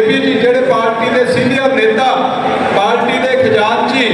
ਸੇਬੀ ਜੀ ਜਿਹੜੇ ਪਾਰਟੀ ਦੇ ਸੀਨੀਅਰ ਨੇਤਾ ਪਾਰਟੀ ਦੇ ਖਜ਼ਾਨਚੀ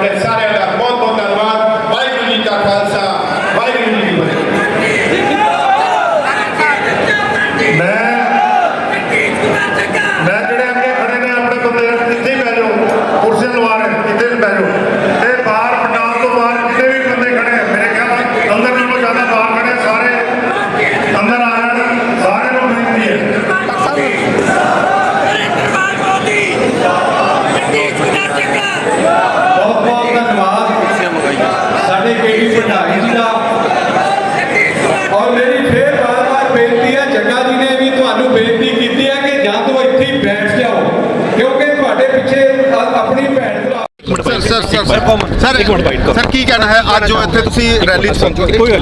ਬਣੇਗੀ ਤੁਹਾਡੇ ਸਾਰਿਆਂ ਦਾ ਬਹੁਤ ਬਹੁਤ ਧੰਨਵਾਦ ਵਾਹਿਗੁਰੂ ਜੀ ਕਾ ਖਾਲਸਾ ਵਾਹਿਗੁਰੂ ਜੀ ਕੀ ਫਤਿਹ ਮੈਂ ਮੈਂ ਜਿਹੜੇ ਅੱਗੇ ਖੜੇ ਨੇ ਆਪਣੇ ਬੰਦੇ ਇੱਥੇ ਹੀ ਬਹਿ ਜਾਓ ਕੁਰਸੀਆਂ ਲਵਾ ਰਹੇ ਇੱਥੇ ਹੀ ਬਹਿ ਜਾਓ ਇਹ ਬਾਹਰ ਪੰਡਾਲ ਤੋਂ ਬਾਹਰ ਜਿੰਨੇ ਵੀ ਬੰਦੇ ਖੜੇ ਆ ਮੇਰੇ ਖਿਆਲ ਨਾਲ ਅੰਦਰ ਨਾਲੋਂ ਜ਼ਿਆਦਾ ਬਾਹਰ ਖੜੇ ਆ, ਸਾਰੇ ਅੰਦਰ ਆ ਜਾਣ ਸਾਰਿਆਂ ਨੂੰ ਬੇਨਤੀ ਹੈ ਬਹੁਤ ਬਹੁਤ ਧੰਨਵਾਦ ਸਾਡੇ ਕੇਡੀ ਭੰਡਾਰੀ ਜੀ ਦਾ ਔਰ ਮੇਰੀ ਫੇਰ ਬਾਰ-ਬਾਰ ਬੇਨਤੀ ਹੈ ਜੱਗਾ ਜੀ ਨੇ ਵੀ ਤੁਹਾਨੂੰ ਬੇਨਤੀ ਕੀਤੀ ਹੈ ਕਿ ਜਾਂ ਤਾਂ ਇੱਥੇ ਹੀ ਬੈਠ ਜਾਓ ਕਿਉਂਕਿ ਤੁਹਾਡੇ ਪਿੱਛੇ ਅ- ਆਪਣੀ ਭੈਣ ਭਰਾ। Sir sir sir sir sir ਕੀ ਕਹਿਣਾ ਹੈ? ਅੱਜ ਜੋ ਇੱਥੇ ਤੁਸੀਂ ਰੈਲੀ 'ਚ ਪਹੁੰਚੇ ਕੋਈ ਗੱਲ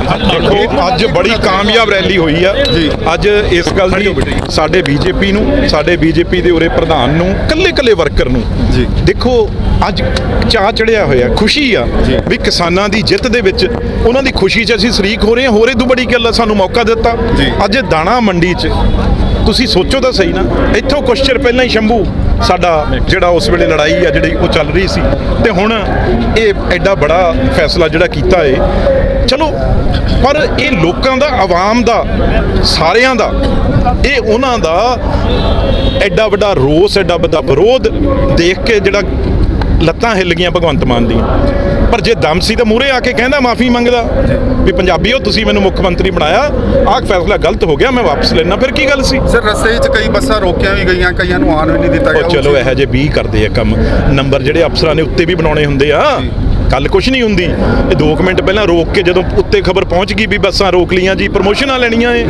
ਦੇਖੋ ਅੱਜ ਬੜੀ ਕਾਮਯਾਬ ਰੈਲੀ ਹੋਈ ਆ। ਜੀ। ਅੱਜ ਇਸ ਗੱਲ ਦੀ ਸਾਡੇ ਬੀਜੇਪੀ ਨੂੰ ਸਾਡੇ ਬੀਜੇਪੀ ਦੇ ਉਰੇ ਪ੍ਰਧਾਨ ਨੂੰ ਕੱਲੇ ਕੱਲੇ ਵਰਕਰ ਨੂੰ। ਜੀ। ਦੇਖੋ ਅੱਜ ਚਾਹ ਚੜਿਆ ਹੋਇਆ ਖੁਸ਼ੀ ਆ ਵੀ ਕਿਸਾਨਾਂ ਦੀ ਜਿੱਤ ਦੇ ਵਿੱਚ ਉਹਨਾਂ ਦੀ ਖੁਸ਼ੀ 'ਚ ਅਸੀਂ ਸ਼ਰੀਕ ਹੋ ਰਹੇ ਹਾਂ। ਹੋਰੇ ਤੋਂ ਬੜੀ ਗੱਲ ਆ ਸਾਨੂੰ ਮੌਕਾ ਦਿੱਤਾ। ਜੀ। ਅੱਜ ਇਹ ਦਾਣਾ ਮੰਡੀ 'ਚ ਤੁਸੀਂ ਸੋਚੋ ਤਾਂ ਸਹੀ ਨਾ ਇੱਥੋਂ ਕੁਛ ਚਿਰ ਪਹਿਲਾਂ ਹੀ ਸ਼ੰਭੂ ਸਾਡਾ ਜਿਹੜਾ ਉਸ ਵੇਲੇ ਲੜਾਈ ਆ ਜਿਹੜੀ ਉਹ ਚੱਲ ਰਹੀ ਸੀ। ਤੇ ਹੁਣ ਇਹ ਐਡਾ ਬੜਾ ਫੈਸਲਾ ਜਿਹੜਾ ਕੀਤਾ ਏ। ਚਲੋ, ਪਰ ਇਹ ਲੋਕਾਂ ਦਾ, ਆਵਾਮ ਦਾ, ਸਾਰਿਆਂ ਦਾ, ਇਹ ਉਹਨਾਂ ਦਾ ਐਡਾ ਵੱਡਾ ਰੋਸ, ਐਡਾ ਵੱਡਾ ਵਿਰੋਧ ਦੇਖ ਕੇ ਜਿਹੜਾ ਲੱਤਾਂ ਹਿੱਲ ਗਈਆਂ ਭਗਵੰਤ ਮਾਨ ਦੀਆਂ। ਪਰ ਜੇ ਦਮ ਸੀ ਤਾਂ ਮੂਰੇ ਆ ਕੇ ਕਹਿੰਦਾ ਮਾਫੀ ਮੰਗਦਾ। ਵੀ ਪੰਜਾਬੀਓ ਤੁਸੀਂ ਮੈਨੂੰ ਮੁੱਖ ਮੰਤਰੀ ਬਣਾਇਆ। ਆਹ ਫੈਸਲਾ ਗਲਤ ਹੋ ਗਿਆ ਮੈਂ ਵਾਪਸ ਲੈਣਾ ਫਿਰ ਕੀ ਗੱਲ ਸੀ? ਸਰ ਰਸਤੇ 'ਚ ਕਈ ਬੱਸਾਂ ਰੋਕੀਆਂ ਵੀ ਗਈਆਂ ਕਈਆਂ ਨੂੰ ਆਉਣ ਵੀ ਨਹੀਂ ਦਿੱਤਾ ਗਿਆ। ਚਲੋ ਇਹੋ ਜਿਹੇ 20 ਕਰਦੇ ਆ ਕੰਮ। ਨੰਬਰ ਜਿਹੜੇ ਅਫਸਰਾਂ ਨੇ ਉੱਤੇ ਵੀ ਬਣਾਉਣੇ ਹੁੰਦੇ ਆ। ਕੱਲ ਕੁਛ ਨਹੀਂ ਹੁੰਦੀ। ਇਹ 2 ਮਿੰਟ ਪਹਿਲਾਂ ਰੋਕ ਕੇ ਜਦੋਂ ਉੱਤੇ ਖਬਰ ਪਹੁੰਚ ਗਈ ਵੀ ਬੱਸਾਂ ਰੋਕ ਲੀਆਂ ਜੀ ਪ੍ਰਮੋਸ਼ਨਾਂ ਲੈਣੀਆਂ ਏ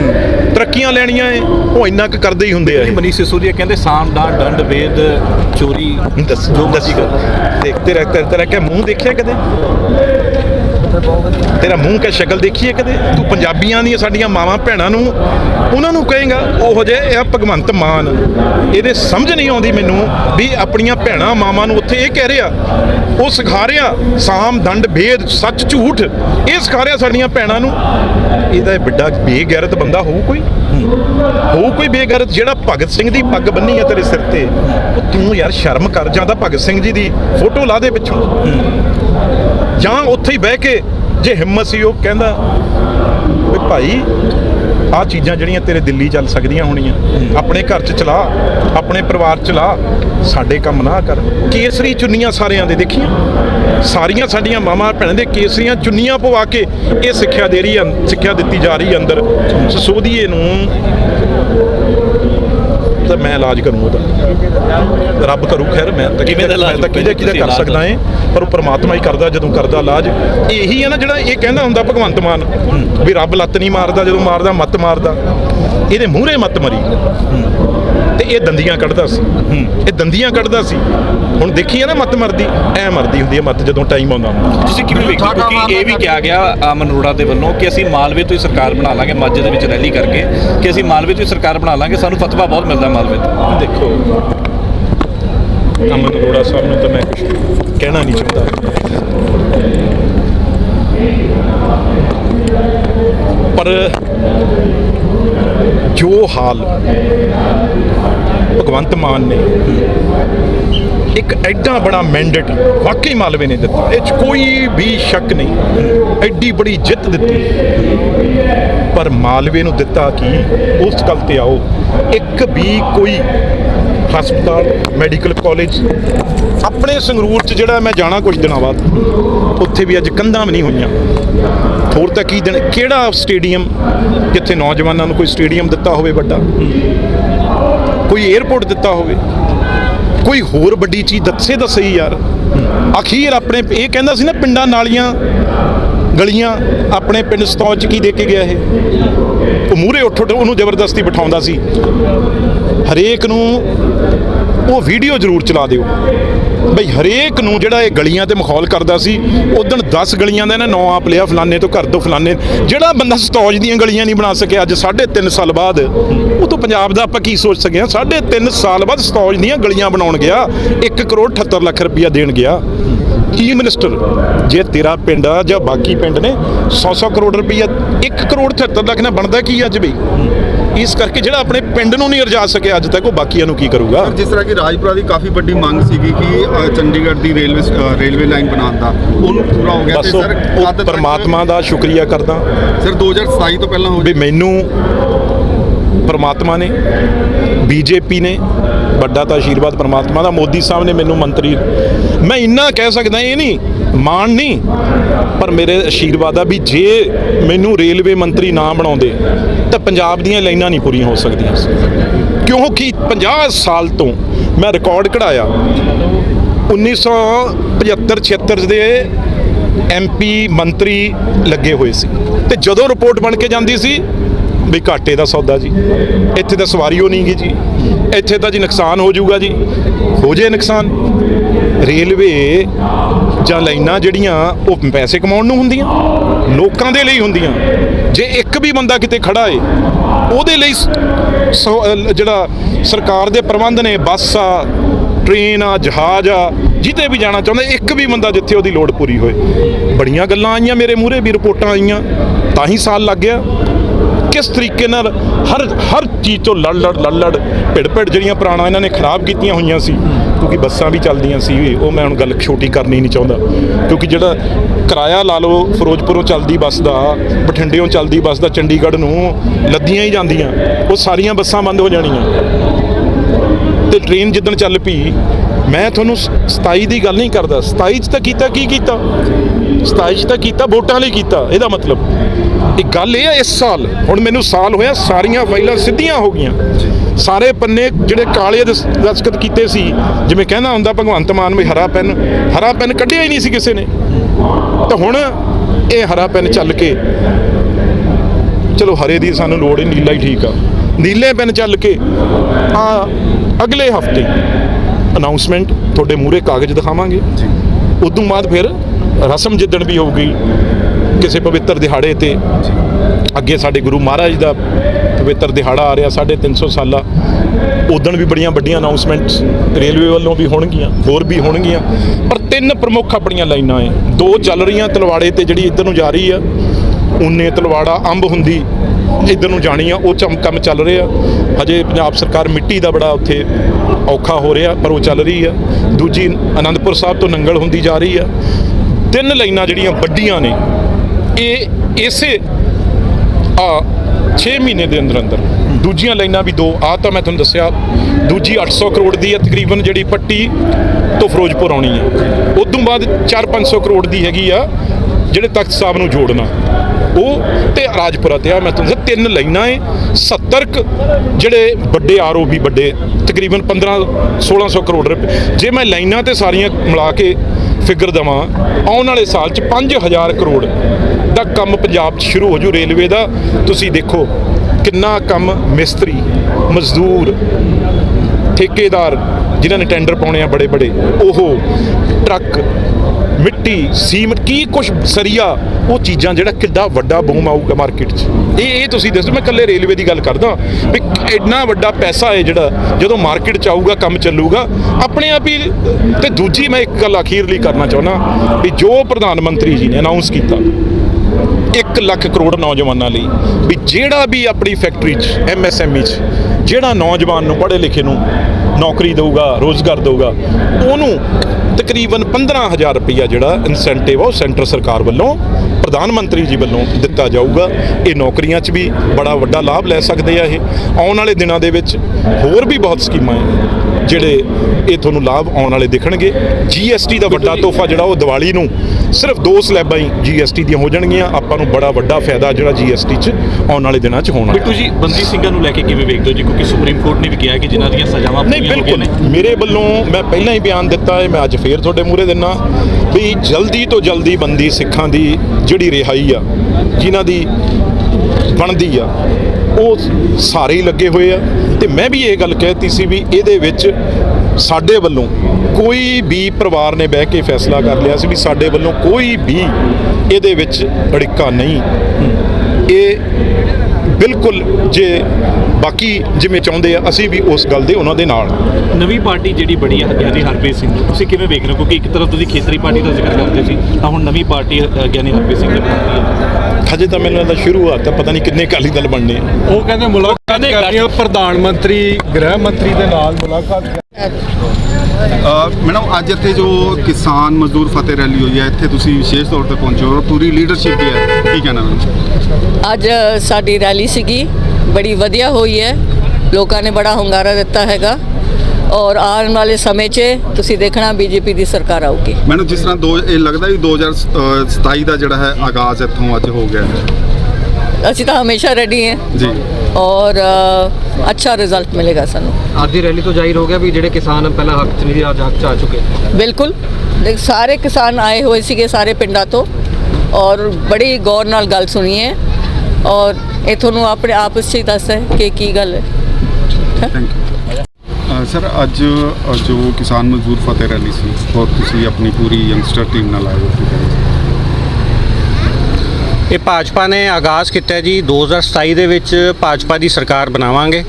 ਤਰੱਕੀਆਂ ਲੈਣੀਆਂ ਏ ਉਹ ਇੰਨਾ ਕੁ ਕਰਦੇ ਹੀ ਹੁੰਦੇ ਆ ਮਨੀਸ਼ ਸਿਸੋਦੀਆ ਕਹਿੰਦੇ ਸਾਮ ਦਾ ਦੰਡ ਵੇਦ ਚੋਰੀ ਦੱਸ ਦੱਸੀ। ਗੱਲ ਦੇਖ ਤੇਰਾ ਤੇਰਾ- ਤੇਰਾ ਕਿ ਮੂੰਹ ਦੇਖਿਆ ਕਦੇ? ਤੇਰਾ ਮੂੰਹ ਕਾ ਸ਼ਕਲ ਦੇਖੀਏ ਕਦੇ? ਤੂੰ ਪੰਜਾਬੀਆਂ ਦੀਆਂ ਸਾਡੀਆਂ ਮਾਵਾਂ ਭੈਣਾਂ ਨੂੰ ਉਹਨਾਂ ਨੂੰ ਕਹੇਗਾ, ਉਹੋ ਜੇ ਇਹ ਭਗਵੰਤ ਮਾਨ। ਇਹਦੇ ਸਮਝ ਨਹੀਂ ਆਉਂਦੀ ਮੈਨੂੰ ਵੀ ਆਪਣੀਆਂ ਭੈਣਾਂ ਮਾਵਾਂ ਨੂੰ ਉੱਥੇ ਇਹ ਕਹਿ ਰਿਹਾ, ਉਹ ਸਿਖਾ ਰਿਹਾ, ਸਾਮ, ਦੰਡ, ਭੇਦ, ਸੱਚ, ਝੂਠ, ਇਹ ਸਿਖਾ ਰਿਹਾ ਸਾਡੀਆਂ ਭੈਣਾਂ ਨੂੰ। ਇਹਦਾ ਇਹ ਵੱਡਾ ਬੇਗੈਰਤ ਬੰਦਾ ਹੋਊ ਕੋਈ? ਹੋਊ ਕੋਈ ਬੇਗੈਰਤ ਜਿਹੜਾ ਭਗਤ ਸਿੰਘ ਦੀ ਪੱਗ ਬੰਨੀ ਆ ਤੇਰੇ ਸਿਰ ਤੇ, ਉਹ ਤੂੰ ਯਾਰ ਸ਼ਰਮ ਕਰ ਜਾਂਦਾ ਭਗਤ ਸਿੰਘ ਜੀ ਦੀ ਫੋਟੋ ਲਾ ਦੇ ਪਿੱਛੋਂ। ਜਾਂ ਉੱਥੇ ਹੀ ਬਹਿ ਕੇ ਜੇ ਹਿੰਮਤ ਸੀ, ਉਹ ਕਹਿੰਦਾ, ਵੀ ਭਾਈ, ਆਹ ਚੀਜ਼ਾਂ ਜਿਹੜੀਆਂ ਤੇਰੇ ਦਿੱਲੀ ਚੱਲ ਸਕਦੀਆਂ ਹੋਣੀਆਂ। ਆਪਣੇ ਘਰ 'ਚ ਚਲਾ, ਆਪਣੇ ਪਰਿਵਾਰ 'ਚ ਚਲਾ ਸਾਡੇ ਕੰਮ ਨਾ ਕਰ। ਕੇਸਰੀ ਚੁੰਨੀਆਂ ਸਾਰਿਆਂ ਦੇ ਦੇਖੀਆਂ। ਸਾਰੀਆਂ ਸਾਡੀਆਂ ਮਾਵਾਂ ਭੈਣਾਂ ਦੇ ਕੇਸਰੀਆਂ ਚੁੰਨੀਆਂ ਪਵਾ ਕੇ ਇਹ ਸਿੱਖਿਆ ਦੇ ਰਹੀ ਹੈ ਸਿੱਖਿਆ ਦਿੱਤੀ ਜਾ ਰਹੀ ਹੈ ਅੰਦਰ। ਸਸੋਦੀਏ ਨੂੰ ਤਾਂ ਮੈਂ ਇਲਾਜ ਕਰੂੰ ਉਹਦਾ। ਰੱਬ ਕਰੂ ਖੈਰ ਮੈਂ ਤਾਂ ਕਿਵੇਂ ਦਾ ਇਲਾਜ ਤਾਂ ਕਿਹਦੇ ਕਿਹਦੇ ਕਰ ਸਕਦਾ ਏ ਪਰ ਉਹ ਪ੍ਰਮਾਤਮਾ ਹੀ ਕਰਦਾ ਜਦੋਂ ਕਰਦਾ ਇਲਾਜ। ਇਹੀ ਹੈ ਨਾ ਜਿਹੜਾ ਇਹ ਕਹਿੰਦਾ ਹੁੰਦਾ ਭਗਵੰਤ ਮਾਨ ਵੀ ਰੱਬ ਲੱਤ ਨਹੀਂ ਮਾਰਦਾ ਜਦੋਂ ਮਾਰਦਾ ਮੱਤ ਮਾਰਦਾ। ਇਹਦੇ ਮੂਹਰੇ ਮੱਤ ਮਰੀ। ਇਹ ਦੰਦੀਆਂ ਕੱਢਦਾ ਸੀ। ਇਹ ਦੰਦੀਆਂ ਕੱਢਦਾ ਸੀ। ਹੁਣ ਦੇਖੀ ਹੈ ਨਾ ਮੱਤ ਮਰਦੀ ਐ ਮਰਦੀ ਹੁੰਦੀ ਹੈ ਮੱਤ ਜਦੋਂ ਟਾਈਮ ਆਉਂਦਾ ਹੁੰਦਾ। ਤੁਸੀਂ ਕਿਵੇਂ ਵੇਖਦੇ ਹੋ? ਕਿਉਂਕਿ ਇਹ ਵੀ ਕਿਹਾ ਗਿਆ ਅਮਨ ਅਰੋੜਾ ਦੇ ਵੱਲੋਂ ਕਿ ਅਸੀਂ ਮਾਲਵੇ ਤੋਂ ਹੀ ਸਰਕਾਰ ਬਣਾ ਲਾਂਗੇ ਮਾਝੇ ਦੇ ਵਿੱਚ ਰੈਲੀ ਕਰਕੇ ਕਿ ਅਸੀਂ ਮਾਲਵੇ ਤੋਂ ਹੀ ਸਰਕਾਰ ਬਣਾ ਲਾਂਗੇ ਸਾਨੂੰ ਫਤਵਾ ਬਹੁਤ ਮਿਲਦਾ ਮਾਲਵੇ ਤੋਂ। ਦੇਖੋ। ਅਮਨ ਅਰੋੜਾ ਸਾਹਿਬ ਨੂੰ ਤਾਂ ਮੈਂ ਕੁਝ ਕਹਿਣਾ ਨਹੀਂ ਚਾਹੁੰਦਾ। ਪਰ ਜੋ ਹਾਲ ਭਗਵੰਤ ਮਾਨ ਨੇ ਇੱਕ ਐਡਾ ਬੜਾ ਮੈਂਡੇਟ ਵਾਕਈ ਮਾਲਵੇ ਨੇ ਦਿੱਤਾ। ਇਹ 'ਚ ਕੋਈ ਵੀ ਸ਼ੱਕ ਨਹੀਂ। ਐਡੀ ਬੜੀ ਜਿੱਤ ਦਿੱਤੀ। ਪਰ ਮਾਲਵੇ ਨੂੰ ਦਿੱਤਾ ਕੀ? ਉਸ ਗੱਲ ਤੇ ਆਓ। ਇੱਕ ਵੀ ਕੋਈ ਹਸਪਤਾਲ, ਮੈਡੀਕਲ ਕਾਲਜ, ਆਪਣੇ ਸੰਗਰੂਰ ਚ ਜਿਹੜਾ ਮੈਂ ਜਾਣਾ ਕੁਝ ਦਿਨਾਂ ਬਾਅਦ, ਉੱਥੇ ਵੀ ਅੱਜ ਕੰਧਾਂ ਵੀ ਨਹੀਂ ਹੋਈਆਂ। ਹੋਰ ਤਾਂ ਕੀ ਦਿਨ ਕਿਹੜਾ ਸਟੇਡੀਅਮ ਜਿੱਥੇ ਨੌਜਵਾਨਾਂ ਨੂੰ ਕੋਈ ਸਟੇਡੀਅਮ ਦਿੱਤਾ ਹੋਵੇ ਵੱਡਾ? ਕੋਈ 에어ਪੋਰਟ ਦਿੱਤਾ ਹੋਵੇ, ਕੋਈ ਹੋਰ ਵੱਡੀ ਚੀਜ਼ ਦੱਸੇ ਦੱਸੇ ਹੀ ਯਾਰ। ਅਖੀਰ ਆਪਣੇ, ਇਹ ਕਹਿੰਦਾ ਸੀ ਨਾ ਪਿੰਡਾਂ ਨਾਲੀਆਂ, ਗਲੀਆਂ ਆਪਣੇ ਪਿੰਡ ਸਤੌਜ 'ਚ ਕੀ ਦੇ ਕੇ ਗਿਆ ਇਹ। ਉਹ ਮੂਹਰੇ ਉੱਠ ਉੱਠ ਉਹਨੂੰ ਜ਼ਬਰਦਸਤੀ ਬਿਠਾਉਂਦਾ ਸੀ। ਹਰੇਕ ਨੂੰ ਉਹ ਵੀਡੀਓ ਜ਼ਰੂਰ ਚਲਾ ਦਿਓ। ਬਈ, ਹਰੇਕ ਨੂੰ ਜਿਹੜਾ ਇਹ ਗਲੀਆਂ ਤੇ ਮਖੌਲ ਕਰਦਾ ਸੀ, ਉਦੋਂ 10 ਗਲੀਆਂ ਦਾ ਇਹਨੇ ਨਾਂ ਆਪ ਲਿਆ, ਫਲਾਣੇ ਤੋਂ ਘਰ ਤੋਂ ਫਲਾਣੇ। ਜਿਹੜਾ ਬੰਦਾ ਸਤੌਜ ਦੀਆਂ ਗਲੀਆਂ ਨਹੀਂ ਬਣਾ ਸਕਿਆ, ਅੱਜ 3.5 ਸਾਲ ਬਾਅਦ, ਉਹ ਤੋਂ ਪੰਜਾਬ ਦਾ ਆਪਾਂ ਕੀ ਸੋਚ ਸਕੇ ਹਾਂ? 3.5 ਸਾਲ ਬਾਅਦ ਸਤੌਜ ਦੀਆਂ ਗਲੀਆਂ ਬਣਾਉਣ ਗਿਆ 1 ਕਰੋੜ 78 ਲੱਖ ਰੁਪਇਆ ਦੇਣ ਗਿਆ। ਕੀ ਮਿਨਿਸਟਰ ਜੇ ਤੇਰਾ ਪਿੰਡ ਆ ਜਾਂ ਬਾਕੀ ਪਿੰਡ ਨੇ 100-100 ਕਰੋੜ ਰੁਪਈਆ 1 ਕਰੋੜ 78 ਲੱਖ ਨਾਲ ਬਣਦਾ ਕੀ ਅੱਜ ਬਈ ਇਸ ਕਰਕੇ ਜਿਹੜਾ ਆਪਣੇ ਪਿੰਡ ਨੂੰ ਨਹੀਂ ਰਜਾ ਸਕਿਆ ਅੱਜ ਤੱਕ ਉਹ ਬਾਕੀਆਂ ਨੂੰ ਕੀ ਕਰੂਗਾ? ਜਿਸ ਤਰ੍ਹਾਂ ਕਿ ਰਾਜਪੁਰਾ ਦੀ ਕਾਫੀ ਵੱਡੀ ਮੰਗ ਸੀਗੀ ਕਿ ਚੰਡੀਗੜ੍ਹ ਦੀ ਰੇਲਵੇ ਰੇਲਵੇ ਲਾਈਨ ਬਣਾਉਣ ਦਾ। ਉਹਨੂੰ ਪੂਰਾ ਹੋ ਗਿਆ ਉਹ ਤੱਕ- ਪਰਮਾਤਮਾ ਦਾ ਸ਼ੁਕਰੀਆ ਕਰਦਾ। ਸਰ 2027 ਤੋਂ ਪਹਿਲਾਂ ਹੋ ਵੀ ਮੈਨੂੰ ਪਰਮਾਤਮਾ ਨੇ ਬੀਜੇਪੀ ਨੇ ਵੱਡਾ ਤਾਂ ਆਸ਼ੀਰਵਾਦ ਪਰਮਾਤਮਾ ਦਾ, ਮੋਦੀ ਸਾਹਿਬ ਨੇ ਮੈਨੂੰ ਮੰਤਰੀ ਮੈਂ ਇੰਨਾ ਕਹਿ ਸਕਦਾ, ਇਹ ਨਹੀਂ, ਮਾਣ ਨਹੀਂ, ਪਰ ਮੇਰੇ ਆਸ਼ੀਰਵਾਦ ਆ ਵੀ ਜੇ ਮੈਨੂੰ ਰੇਲਵੇ ਮੰਤਰੀ ਨਾ ਬਣਾਉਂਦੇ, ਤਾਂ ਪੰਜਾਬ ਦੀਆਂ ਲਾਈਨਾਂ ਨਹੀਂ ਪੂਰੀਆਂ ਹੋ ਸਕਦੀਆਂ। ਕਿਉਂਕਿ 50 ਸਾਲ ਤੋਂ ਮੈਂ ਰਿਕਾਰਡ ਕਢਾਇਆ 1975 76 ਦੇ ਐਮਪੀ ਮੰਤਰੀ ਲੱਗੇ ਹੋਏ ਸੀ। ਤੇ ਜਦੋਂ ਰਿਪੋਰਟ ਬਣ ਕੇ ਜਾਂਦੀ ਸੀ ਵੀ ਘਾਟੇ ਦਾ ਸੌਦਾ ਜੀ। ਇੱਥੇ ਤਾਂ ਸਵਾਰੀ ਹੋ ਨਹੀਂਗੀ ਜੀ। ਇੱਥੇ ਤਾਂ ਜੀ ਨੁਕਸਾਨ ਹੋ ਜਾਊਗਾ ਜੀ। ਹੋ ਜੇ ਨੁਕਸਾਨ, ਰੇਲਵੇ ਜਾਂ ਲਾਈਨਾਂ ਜਿਹੜੀਆਂ ਉਹ ਪੈਸੇ ਕਮਾਉਣ ਨੂੰ ਹੁੰਦੀਆਂ, ਲੋਕਾਂ ਦੇ ਲਈ ਹੁੰਦੀਆਂ। ਜੇ ਇੱਕ ਵੀ ਬੰਦਾ ਕਿਤੇ ਖੜਾ ਏ, ਉਹਦੇ ਲਈ ਸ- ਜਿਹੜਾ ਸਰਕਾਰ ਦੇ ਪ੍ਰਬੰਧ ਨੇ, ਬੱਸ ਆ, ਟ੍ਰੇਨ ਆ, ਜਹਾਜ਼ ਆ, ਜਿੱਤੇ ਵੀ ਜਾਣਾ ਚਾਹੁੰਦਾ, ਇੱਕ ਵੀ ਬੰਦਾ ਜਿੱਥੇ ਉਹਦੀ ਲੋੜ ਪੂਰੀ ਹੋਏ। ਬੜੀਆਂ ਗੱਲਾਂ ਆਈਆਂ ਮੇਰੇ ਮੂਹਰੇ, ਵੀ ਰਿਪੋਰਟਾਂ ਆਈਆਂ, ਤਾਂ ਹੀ ਸਾਲ ਲੱਗ ਗਿਆ। ਕਿਸ ਤਰੀਕੇ ਨਾਲ ਹਰ ਹਰ ਚੀਜ਼ ਤੋਂ ਲੜ ਲੜ ਲੜ ਲੜ, ਭਿੜ ਭਿੜ ਜਿਹੜੀਆਂ ਪੁਰਾਣਾ ਇਹਨਾਂ ਨੇ ਖਰਾਬ ਕੀਤੀਆਂ ਹੋਈਆਂ ਸੀ, ਕਿਉਂਕਿ ਬੱਸਾਂ ਵੀ ਚੱਲਦੀਆਂ ਸੀ, ਉਹ ਮੈਂ ਹੁਣ ਗੱਲ ਛੋਟੀ ਕਰਨੀ ਨਹੀਂ ਚਾਹੁੰਦਾ। ਕਿਉਂਕਿ ਜਿਹੜਾ ਕਿਰਾਇਆ ਲਾ ਲਓ, ਫਿਰੋਜ਼ਪੁਰੋਂ ਚੱਲਦੀ ਬੱਸ ਦਾ ਬਠਿੰਡਿਓਂ ਚੱਲਦੀ ਬੱਸ ਦਾ, ਚੰਡੀਗੜ੍ਹ ਨੂੰ ਲੱਦੀਆਂ ਹੀ ਜਾਂਦੀਆਂ, ਉਹ ਸਾਰੀਆਂ ਬੱਸਾਂ ਬੰਦ ਹੋ ਜਾਣੀਆਂ। ਤੇ ਟ੍ਰੇਨ ਜਿੱਦਣ ਚੱਲ ਪਈ, ਮੈਂ ਤੁਹਾਨੂੰ ਸ- 27 ਦੀ ਗੱਲ ਨਹੀਂ ਕਰਦਾ 27 ਚ ਤਾਂ ਕੀਤਾ, ਕੀ ਕੀਤਾ? 27 ਚ ਤਾਂ ਕੀਤਾ ਵੋਟਾਂ ਲਈ ਕੀਤਾ ਇਹਦਾ ਮਤਲਬ। ਇਹ ਗੱਲ ਇਹ ਹੈ ਇਸ ਸਾਲ ਹੁਣ ਮੈਨੂੰ ਸਾਲ ਹੋਇਆ ਸਾਰੀਆਂ ਫਾਈਲਾਂ ਸਿੱਧੀਆਂ ਹੋ ਗਈਆਂ। ਸਾਰੇ ਪੰਨੇ ਜਿਹੜੇ ਕਾਲੇ ਦਸ- ਦਸਤਖਤ ਕੀਤੇ ਸੀ ਜਿਵੇਂ ਕਹਿੰਦਾ ਹੁੰਦਾ ਭਗਵੰਤ ਮਾਨ ਵੀ ਹਰਾ ਪੈਨ ਹਰਾ ਪੈਨ ਕੱਢਿਆ ਹੀ ਨਹੀਂ ਸੀ ਕਿਸੇ ਨੇ। ਤਾਂ ਹੁਣ ਇਹ ਹਰਾ ਪੈਨ ਚੱਲ ਕੇ ਚਲੋ ਹਰੇ ਦੀ ਸਾਨੂੰ ਲੋੜ ਹੀ ਨੀਲਾ ਹੀ ਠੀਕ ਆ। ਨੀਲੇ ਪੈਨ ਚੱਲ ਕੇ ਆ ਅਗਲੇ ਹਫ਼ਤੇ ਅਨਾਉਂਸਮੈਂਟ ਤੁਹਾਡੇ ਮੂਹਰੇ ਕਾਗਜ਼ ਦਿਖਾਵਾਂਗੇ। ਉਦੋਂ ਬਾਅਦ ਫਿਰ ਰਸਮ ਜਿੱਦਣ ਵੀ ਹੋਊਗੀ, ਕਿਸੇ ਪਵਿੱਤਰ ਦਿਹਾੜੇ ਤੇ, ਅੱਗੇ ਸਾਡੇ ਗੁਰੂ ਮਹਾਰਾਜ ਦਾ ਪਵਿੱਤਰ ਦਿਹਾੜਾ ਆ ਰਿਹਾ 350 ਸਾਲਾ, ਉਦੋਂ ਵੀ ਬੜੀਆਂ ਵੱਡੀਆਂ ਅਨਾਉਂਸਮੈਂਟਸ ਰੇਲਵੇ ਵੱਲੋਂ ਵੀ ਹੋਣਗੀਆਂ, ਹੋਰ ਵੀ ਹੋਣਗੀਆਂ, ਪਰ ਤਿੰਨ ਪ੍ਰਮੁੱਖ ਆਪਣੀਆਂ ਲਾਈਨਾਂ ਐ। ਦੋ ਚੱਲ ਰਹੀਆਂ ਤਲਵਾੜੇ ਤੇ ਜਿਹੜੀ ਇੱਧਰ ਨੂੰ ਜਾ ਰਹੀ ਆ, ਉਨੇ ਤਲਵਾੜਾ ਅੰਬ ਹੁੰਦੀ, ਇੱਧਰ ਨੂੰ ਜਾਣੀ ਆ, ਉਹ ਚਮ ਕੰਮ ਚੱਲ ਰਿਹਾ। ਹਜੇ ਪੰਜਾਬ ਸਰਕਾਰ ਮਿੱਟੀ ਦਾ ਬੜਾ ਉੱਥੇ ਔਖਾ ਹੋ ਰਿਹਾ, ਪਰ ਉਹ ਚੱਲ ਰਹੀ ਆ। ਦੂਜੀ ਆਨੰਦਪੁਰ ਸਾਹਿਬ ਤੋਂ ਨੰਗਲ ਹੁੰਦੀ ਜਾ ਰਹੀ ਆ। ਤਿੰਨ ਲਾਈਨਾਂ ਜਿਹੜੀਆਂ ਵੱਡੀਆਂ ਨੇ, ਇਹ ਇਸੇ, ਆ 6 ਮਹੀਨੇ ਦੇ ਅੰਦਰ ਅੰਦਰ। ਦੂਜੀਆਂ ਲਾਈਨਾਂ ਵੀ ਦੋ ਆ ਤਾਂ ਮੈਂ ਤੁਹਾਨੂੰ ਦੱਸਿਆ, ਦੂਜੀ 800 ਕਰੋੜ ਦੀ ਹੈ, ਤਕਰੀਬਨ ਜਿਹੜੀ ਪੱਟੀ ਤੋਂ ਫਿਰੋਜ਼ਪੁਰ ਆਉਣੀ ਹੈ। ਤੋਂ ਬਾਅਦ 4-500 ਕਰੋੜ ਦੀ ਹੈਗੀ ਆ, ਜਿਹੜੇ ਤਖਤ ਸਾਹਿਬ ਨੂੰ ਜੋੜਨਾ। ਉਹ ਤੇ ਰਾਜਪੁਰਾ ਤੇ ਆ ਮੈਂ ਤੁਹਾਨੂੰ ਦੱਸਿਆ, ਤਿੰਨ ਲਾਈਨਾਂ ਏ 70 ਕੁ ਜਿਹੜੇ ਵੱਡੇ ਆਰਓਬੀ, ਵੱਡੇ ਤਕਰੀਬਨ 15 1600 ਕਰੋੜ ਰੁਪਏ। ਜੇ ਮੈਂ ਲਾਈਨਾਂ ਤੇ ਸਾਰੀਆਂ ਮਿਲਾ ਕੇ ਫਿਗਰ ਦਵਾਂ, ਆਉਣ ਵਾਲੇ ਸਾਲ ਚ 5000 ਕਰੋੜ ਦਾ ਕੰਮ ਪੰਜਾਬ 'ਚ ਸ਼ੁਰੂ ਹੋ ਜੂ ਰੇਲਵੇ ਦਾ। ਤੁਸੀਂ ਦੇਖੋ ਕਿੰਨਾ ਕੰਮ ਮਿਸਤਰੀ, ਮਜ਼ਦੂਰ, ਠੇਕੇਦਾਰ ਜਿਨ੍ਹਾਂ ਨੇ ਟੈਂਡਰ ਪਾਉਣੇ ਆ ਬੜੇ ਬੜੇ ਉਹ ਟਰੱਕ ਮਿੱਟੀ, ਸੀਮਟ, ਕੀ ਕੁਛ ਸਰੀਆ ਉਹ ਚੀਜ਼ਾਂ ਜਿਹੜਾ ਕਿੱਡਾ ਵੱਡਾ ਬੂਮ ਆਊਗਾ ਮਾਰਕੀਟ 'ਚ? ਇਹ ਇਹ ਤੁਸੀਂ ਦੱਸੋ, ਮੈਂ ਇਕੱਲੇ ਰੇਲਵੇ ਦੀ ਗੱਲ ਕਰਦਾ ਵੀ ਇੰਨਾ ਵੱਡਾ ਪੈਸਾ ਹੈ ਜਿਹੜਾ ਜਦੋਂ ਮਾਰਕੀਟ 'ਚ ਆਊਗਾ, ਕੰਮ ਚੱਲੂਗਾ, ਆਪਣੇ ਆਪ ਹੀ ਤੇ ਦੂਜੀ ਮੈਂ ਇੱਕ ਗੱਲ ਅਖੀਰਲੀ ਕਰਨਾ ਚਾਹੁੰਦਾ ਵੀ ਜੋ ਪ੍ਰਧਾਨ ਮੰਤਰੀ ਜੀ ਨੇ ਅਨਾਉਂਸ ਕੀਤਾ 1 ਲੱਖ ਕਰੋੜ ਨੌਜਵਾਨਾਂ ਲਈ, ਵੀ ਜਿਹੜਾ ਵੀ ਆਪਣੀ ਫੈਕਟਰੀ 'ਚ ਐਮਐਸਐਮਈ 'ਚ, ਜਿਹੜਾ ਨੌਜਵਾਨ ਨੂੰ ਪੜ੍ਹੇ ਲਿਖੇ ਨੂੰ ਨੌਕਰੀ ਦੇਊਗਾ, ਰੋਜ਼ਗਾਰ ਦੇਊਗਾ, ਉਹਨੂੰ ਤਕਰੀਬਨ 15000 ਰੁਪਈਆ ਜਿਹੜਾ ਇਨਸੈਂਟਿਵ ਆ ਉਹ ਸੈਂਟਰ ਸਰਕਾਰ ਵੱਲੋਂ, ਪ੍ਰਧਾਨ ਮੰਤਰੀ ਜੀ ਵੱਲੋਂ ਦਿੱਤਾ ਜਾਊਗਾ। ਇਹ ਨੌਕਰੀਆਂ 'ਚ ਵੀ ਬੜਾ ਵੱਡਾ ਲਾਭ ਲੈ ਸਕਦੇ ਆ ਇਹ। ਆਉਣ ਵਾਲੇ ਦਿਨਾਂ ਦੇ ਵਿੱਚ ਹੋਰ ਵੀ ਬਹੁਤ ਸਕੀਮਾਂ ਹੈ। ਜਿਹੜੇ ਇਹ ਤੁਹਾਨੂੰ ਲਾਭ ਆਉਣ ਵਾਲੇ ਦਿਖਣਗੇ। ਜੀਐਸਟੀ ਦਾ ਵੱਡਾ ਤੋਹਫਾ ਜਿਹੜਾ ਉਹ ਦੀਵਾਲੀ ਨੂੰ ਸਿਰਫ ਦੋ ਸਲੈਬਾਂ ਹੀ ਜੀਐਸਟੀ ਦੀਆਂ ਹੋ ਜਾਣਗੀਆਂ। ਆਪਾਂ ਨੂੰ ਬੜਾ ਵੱਡਾ ਫਾਇਦਾ ਜਿਹੜਾ ਜੀਐਸਟੀ 'ਚ ਆਉਣ ਵਾਲੇ ਦਿਨਾਂ 'ਚ ਹੋਣਾ। ਬਿੱਟੂ ਜੀ ਬੰਦੀ ਸਿੰਘਾਂ ਨੂੰ ਲੈ ਕੇ ਕਿਵੇਂ ਵੇਖਦੇ ਹੋ? ਜੀ ਕਿਉਂਕਿ ਸੁਪਰੀਮ ਕੋਰਟ ਨੇ ਵੀ ਕਿਹਾ ਕਿ ਜਿਨ੍ਹਾਂ ਦੀਆਂ ਸਜ਼ਾਵਾਂ ਨਹੀਂ ਬਿਲਕੁਲ। ਮੇਰੇ ਵੱਲੋਂ ਮੈਂ ਪਹਿਲਾਂ ਹੀ ਬਿਆਨ ਦਿੱਤਾ ਹੈ ਮੈਂ ਅੱਜ ਫੇਰ ਤੁਹਾਡੇ ਮੂਹਰੇ ਦਿੰਨਾ। ਵੀ ਜਲਦੀ ਤੋਂ ਜਲਦੀ ਬੰਦੀ ਸਿੱਖਾਂ ਦੀ ਜਿਹੜੀ ਰਿਹਾਈ ਆ ਜਿਨ੍ਹਾਂ ਦੀ ਬਣਦੀ ਆ ਉਹ ਸਾਰੇ ਹੀ ਲੱਗੇ ਹੋਏ ਆ। ਤੇ ਮੈਂ ਵੀ ਇਹ ਗੱਲ ਕਹਿਤੀ ਸੀ ਵੀ ਇਹਦੇ ਵਿੱਚ ਸਾਡੇ ਵੱਲੋਂ ਕੋਈ ਵੀ ਪਰਿਵਾਰ ਨੇ ਬਹਿ ਕੇ ਫੈਸਲਾ ਕਰ ਲਿਆ ਸੀ ਵੀ ਸਾਡੇ ਵੱਲੋਂ ਕੋਈ ਵੀ ਇਹਦੇ ਵਿੱਚ ਅੜਿੱਕਾ ਨਹੀਂ। ਇਹ ਬਿਲਕੁਲ ਜੇ ਬਾਕੀ ਜਿਵੇਂ ਚਾਹੁੰਦੇ ਆ ਅਸੀਂ ਵੀ ਉਸ ਗੱਲ ਦੇ ਉਹਨਾਂ ਦੇ ਨਾਲ। ਨਵੀਂ ਪਾਰਟੀ ਜਿਹੜੀ ਬਣੀ ਹੈ ਗਿਆਨੀ ਹਰਪ੍ਰੀਤ ਸਿੰਘ ਦੀ, ਤੁਸੀਂ ਕਿਵੇਂ ਵੇਖ ਰਹੇ ਹੋ? ਕਿਉਂਕਿ ਇੱਕ ਤਰਫ ਤੁਸੀਂ ਖੇਤਰੀ ਪਾਰਟੀ ਦਾ ਜ਼ਿਕਰ ਕਰਦੇ ਸੀ ਤਾਂ ਹੁਣ ਨਵੀਂ ਪਾਰਟੀ ਗਿਆਨੀ ਹਰਪ੍ਰੀਤ ਸਿੰਘ ਦੀ ਬਣਦੀ ਹੈ ਹਜੇ ਤਾਂ ਮੈਨੂੰ ਲੱਗਦਾ ਸ਼ੁਰੂਆਤ ਹੈ ਪਤਾ ਨਹੀਂ ਕਿੰਨੇ ਅਕਾਲੀ ਦਲ ਬਣਨੇ ਉਹ ਕਹਿੰਦੇ ਮੁਲਾਕਾਤ ਕਰਨੀ ਆ ਪ੍ਰਧਾਨ ਮੰਤਰੀ ਗ੍ਰਹਿ ਮੰਤਰੀ ਦੇ ਨਾਲ ਮੁਲਾਕਾਤ ਮੈਡਮ ਅੱਜ ਇੱਥੇ ਜੋ ਕਿਸਾਨ ਮਜ਼ਦੂਰ ਫਤਿਹ ਰੈਲੀ ਹੋਈ ਹੈ ਇੱਥੇ ਤੁਸੀਂ ਵਿਸ਼ੇਸ਼ ਤੌਰ ਤੇ ਪਹੁੰਚੇ ਹੋ ਪੂਰੀ ਲੀਡਰਸ਼ਿਪ ਵੀ ਹੈ। ਕੀ ਕਹਿਣਾ ਮੈਡਮ? ਅੱਜ ਸਾਡੀ ਰੈਲੀ ਸੀਗੀ। ਬੜੀ ਵਧੀਆ ਹੋਈ ਹੈ। ਲੋਕਾਂ ਨੇ ਬੜਾ ਹੁੰਗਾਰਾ ਦਿੱਤਾ ਹੈਗਾ। ਔਰ ਆਉਣ ਵਾਲੇ ਸਮੇਂ 'ਚ ਤੁਸੀਂ ਦੇਖਣਾ ਬੀਜੇਪੀ ਦੀ ਸਰਕਾਰ ਆਊਗੀ। ਮੈਨੂੰ ਜਿਸ ਤਰ੍ਹਾਂ ਦੋ ਇਹ ਲੱਗਦਾ ਵੀ 2027 ਦਾ ਜਿਹੜਾ ਹੈ ਆਗਾਜ਼ ਇੱਥੋਂ ਅੱਜ ਹੋ ਗਿਆ ਹੈ। ਅਸੀਂ ਤਾਂ ਹਮੇਸ਼ਾ ਰੈਡੀ ਹਾਂ। ਜੀ। ਔਰ ਅੱਛਾ ਰਿਜ਼ਲਟ ਮਿਲੇਗਾ ਸਾਨੂੰ। ਅੱਜ ਦੀ ਰੈਲੀ ਤੋਂ ਜ਼ਾਹਿਰ ਹੋ ਗਿਆ ਵੀ ਜਿਹੜੇ ਕਿਸਾਨ ਪਹਿਲਾਂ ਹੱਕ 'ਚ ਨਹੀਂ ਅੱਜ ਹੱਕ 'ਚ ਆ ਚੁੱਕੇ। ਬਿਲਕੁਲ। ਦੇਖ ਸਾਰੇ ਕਿਸਾਨ ਆਏ ਹੋਏ ਸੀਗੇ ਸਾਰੇ ਪਿੰਡਾਂ ਤੋਂ। ਔਰ ਬੜੀ ਗੌਰ ਨਾਲ ਗੱਲ ਸੁਣੀ ਹੈ। ਔਰ ਇਹ ਤੁਹਾਨੂੰ ਆਪਣੇ ਆਪਸ 'ਚ ਹੀ ਦੱਸ ਹੈ ਕਿ ਕੀ ਗੱਲ ਹੈ। ਥੈਂਕ ਯੂ ਅ, ਸਰ ਅੱਜ ਜੋ ਕਿਸਾਨ ਮਜ਼ਦੂਰ ਫਤਿਹ ਰੈਲੀ ਸੀ ਔਰ ਤੁਸੀਂ ਆਪਣੀ ਪੂਰੀ ਯੰਗਸਟਰ ਟੀਮ ਨਾਲ ਆਏ ਹੋ? ਇਹ ਭਾਜਪਾ ਨੇ ਆਗਾਜ਼ ਕੀਤਾ ਜੀ 2027 ਦੇ ਵਿੱਚ ਭਾਜਪਾ ਦੀ ਸਰਕਾਰ ਬਣਾਵਾਂਗੇ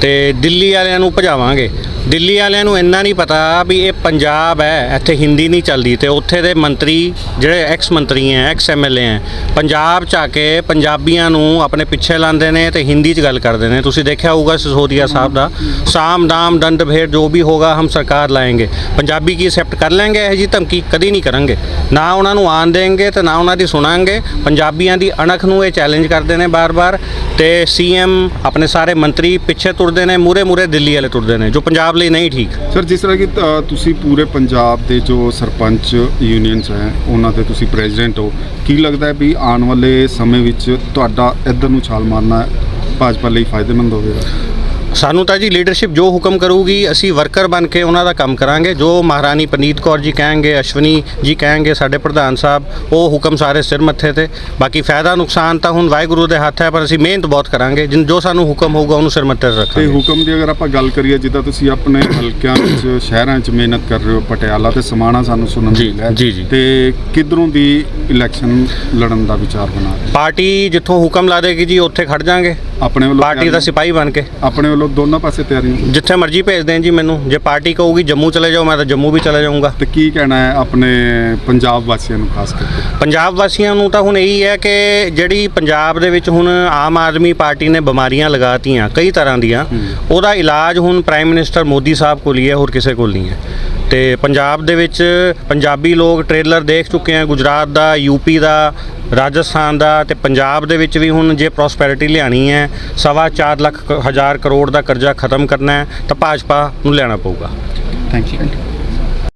ਤੇ ਦਿੱਲੀ ਵਾਲਿਆਂ ਨੂੰ ਭਜਾਵਾਂਗੇ। ਦਿੱਲੀ ਵਾਲਿਆਂ ਨੂੰ ਇੰਨਾ ਨਹੀਂ ਪਤਾ ਵੀ ਇਹ ਪੰਜਾਬ ਹੈ, ਇੱਥੇ ਹਿੰਦੀ ਨਹੀਂ ਚੱਲਦੀ ਤੇ ਉੱਥੇ ਦੇ ਮੰਤਰੀ ਜਿਹੜੇ ਐਕਸ ਮੰਤਰੀ ਹੈ ਐਕਸ ਐਮਐਲਏ ਹੈ, ਪੰਜਾਬ ਚ ਆ ਕੇ ਪੰਜਾਬੀਆਂ ਨੂੰ ਆਪਣੇ ਪਿੱਛੇ ਲਾਉਂਦੇ ਨੇ ਤੇ ਹਿੰਦੀ ਚ ਗੱਲ ਕਰਦੇ ਨੇ। ਤੁਸੀਂ ਦੇਖਿਆ ਹੋਊਗਾ ਸਿਸੋਦੀਆ ਸਾਹਿਬ ਦਾ, ਸਾਮ ਦਾਮ ਦੰਡ ਭੇਦ ਜੋ ਵੀ ਹੋਗਾ, ਹਮ ਸਰਕਾਰ ਲਾਏਗੇ। ਪੰਜਾਬੀ ਕੀ ਐਕਸੈਪਟ ਕਰ ਲੈਣਗੇ? ਇਹ ਜੀ ਧਮਕੀ ਕਦੀ ਨਹੀਂ ਕਰਾਂਗੇ ਨਾ ਉਹਨਾਂ ਨੂੰ ਆਣ ਦੇਣਗੇ ਤੇ ਨਾ ਉਹਨਾਂ ਦੀ ਸੁਣਾਂਗੇ। ਪੰਜਾਬੀਆਂ ਦੀ ਅਣਖ ਨੂੰ ਇਹ ਚੈਲੰਜ ਕਰਦੇ ਨੇ ਬਾਰ-ਬਾਰ ਤੇ ਸੀਐਮ ਆਪਣੇ ਸਾਰੇ ਮੰਤਰੀ ਪਿੱਛੇ ਤੁਰਦੇ ਨੇ ਮੂਰੇ ਮੂਰੇ ਦਿੱਲੀ ਵਾਲੇ ਤੁਰਦੇ ਨੇ, ਜੋ ਪੰਜਾਬ ਲਈ ਨਹੀਂ ਠੀਕ। ਸਰ ਜਿਸ ਤਰ੍ਹਾਂ ਕਿ ਤੁਸੀਂ ਪੂਰੇ ਪੰਜਾਬ ਦੇ ਜੋ ਸਰਪੰਚ ਯੂਨੀਅਨਸ ਹੈ, ਉਹਨਾਂ ਦੇ ਤੁਸੀਂ ਪ੍ਰੈਜ਼ੀਡੈਂਟ ਹੋ, ਕੀ ਲੱਗਦਾ ਹੈ ਵੀ ਆਉਣ ਵਾਲੇ ਸਮੇਂ ਵਿੱਚ ਤੁਹਾਡਾ ਇੱਧਰ ਨੂੰ ਛਾਲ ਮਾਰਨਾ ਭਾਜਪਾ ਲਈ ਫਾਇਦੇਮੰਦ ਹੋਵੇਗਾ? ਸਾਨੂੰ ਤਾਂ ਜੀ ਲੀਡਰਸ਼ਿਪ ਜੋ ਹੁਕਮ ਕਰੂਗੀ ਅਸੀਂ ਵਰਕਰ ਬਣ ਕੇ ਉਹਨਾਂ ਦਾ ਕੰਮ ਕਰਾਂਗੇ। ਜੋ ਮਹਾਰਾਣੀ ਪਨੀਤ ਕੌਰ ਜੀ ਕਹਿਣਗੇ ਅਸ਼ਵਨੀ ਜੀ ਕਹਿਣਗੇ ਸਾਡੇ ਪ੍ਰਧਾਨ ਸਾਹਿਬ ਉਹ ਹੁਕਮ ਸਾਰੇ ਸਿਰ ਮੱਥੇ ਤੇ। ਬਾਕੀ ਫਾਇਦਾ ਨੁਕਸਾਨ ਤਾਂ ਹੁਣ ਵਾਹਿਗੁਰੂ ਦੇ ਹੱਥ ਹੈ ਪਰ ਅਸੀਂ ਮਿਹਨਤ ਬਹੁਤ ਕਰਾਂਗੇ। ਜਿਨ ਜੋ ਸਾਨੂੰ ਹੁਕਮ ਹੋਊਗਾ ਉਹਨੂੰ ਸਿਰ ਮੱਥੇ ਤੇ ਤੇ ਰੱਖਾਂਗੇ ਹੁਕਮ ਦੀ ਅਗਰ ਆਪਾਂ ਗੱਲ ਕਰੀਏ ਜਿੱਦਾਂ ਤੁਸੀਂ ਆਪਣੇ ਹਲਕਿਆਂ ਵਿੱਚ ਸ਼ਹਿਰਾਂ 'ਚ ਮਿਹਨਤ ਕਰ ਰਹੇ ਹੋ ਪਟਿਆਲਾ ਤੇ ਸਮਾਣਾ ਸਾਨੂੰ ਸੁਣਨ ਨੂੰ ਮਿਲਿਆ। ਤੇ ਕਿੱਧਰੋਂ ਦੀ ਇਲੈਕਸ਼ਨ ਲੜਨ ਦਾ ਵਿਚਾਰ ਬਣਾ ਰਹੇ? ਪਾਰਟੀ ਜਿੱਥੋਂ ਹੁਕਮ ਲਾ ਦੇਗੀ ਜੀ ਉੱਥੇ ਖੜ ਜਾਾਂਗੇ। ਆਪਣੇ ਵੱਲੋਂ ਪਾਰਟੀ ਦਾ ਤਿਆਰੀ- ਸਿਪਾਹੀ ਬਣ ਕੇ। ਆਪਣੇ ਵੱਲੋਂ ਦੋਨੋਂ ਪਾਸੇ ਤਿਆਰੀਆਂ। ਜਿੱਥੇ ਮਰਜ਼ੀ ਭੇਜ ਦੇਣ ਜੀ ਮੈਨੂੰ। ਜੇ ਪਾਰਟੀ ਕਹੂਗੀ ਜੰਮੂ ਚਲੇ ਜਾਓ ਮੈਂ ਤਾਂ ਜੰਮੂ ਵੀ ਚਲੇ ਜਾਊਂਗਾ। ਤੇ ਕੀ ਕਹਿਣਾ ਹੈ ਆਪਣੇ ਪੰਜਾਬ ਵਾਸੀਆਂ ਨੂੰ ਖਾਸ ਕਰਕੇ? ਪੰਜਾਬ ਵਾਸੀਆਂ ਨੂੰ ਤਾਂ ਹੁਣ ਇਹੀ ਹੈ ਕਿ ਜਿਹੜੀ ਪੰਜਾਬ ਦੇ ਵਿੱਚ ਹੁਣ ਆਮ ਆਦਮੀ ਪਾਰਟੀ ਨੇ ਬਿਮਾਰੀਆਂ ਲਗਾਤੀਆਂ ਕਈ ਤਰ੍ਹਾਂ ਦੀਆਂ। ਉਹਦਾ ਇਲਾਜ ਹੁਣ ਪ੍ਰਾਈਮ ਮਿਨਿਸਟਰ ਮੋਦੀ ਸਾਹਿਬ ਕੋਲ ਹੀ ਹੈ ਹੋਰ ਕਿਸੇ ਕੋਲ ਨਹੀਂ ਹੈ। ਤੇ ਪੰਜਾਬ ਦੇ ਵਿੱਚ ਪੰਜਾਬੀ ਲੋਕ ਟ੍ਰੇਲਰ ਦੇਖ ਚੁੱਕੇ ਆ। ਗੁਜਰਾਤ ਦਾ ਯੂਪੀ ਦਾ, ਰਾਜਸਥਾਨ ਦਾ ਤੇ ਪੰਜਾਬ ਦੇ ਵਿੱਚ ਵੀ ਹੁਣ ਜੇ ਪ੍ਰੋਸਪੈਰਿਟੀ ਲਿਆਣੀ ਹੈ, ਸਵਾ ਚਾਰ ਲੱਖ ਹਜ਼ਾਰ ਕਰੋੜ ਦਾ ਕਰਜ਼ਾ ਖਤਮ ਕਰਨਾ ਹੈ ਤਾਂ ਭਾਜਪਾ ਨੂੰ ਲੈਣਾ ਪਊਗਾ। Thank you